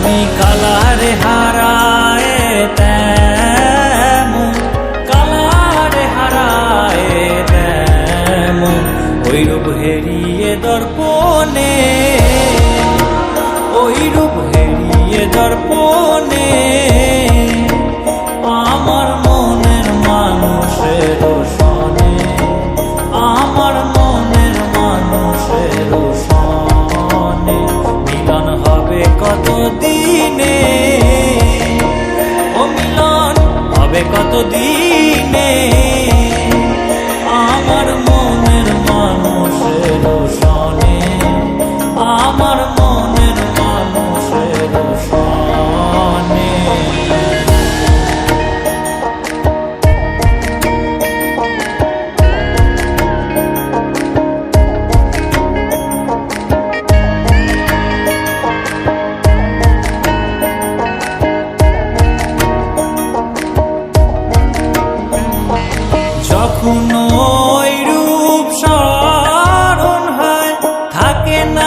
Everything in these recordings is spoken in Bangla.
আমি কালার হারায় তেমন কালার হারায় তেমন। ওই রূপ হেরিয়ে দর্পণে হবে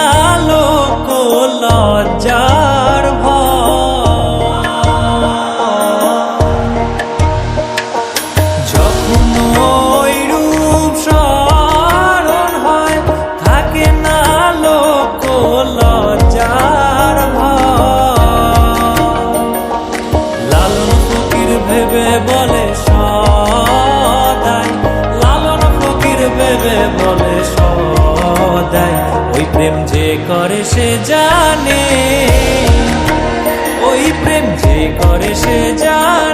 থাকে না সে জানে। ওই প্রেম যে করে সে জানে।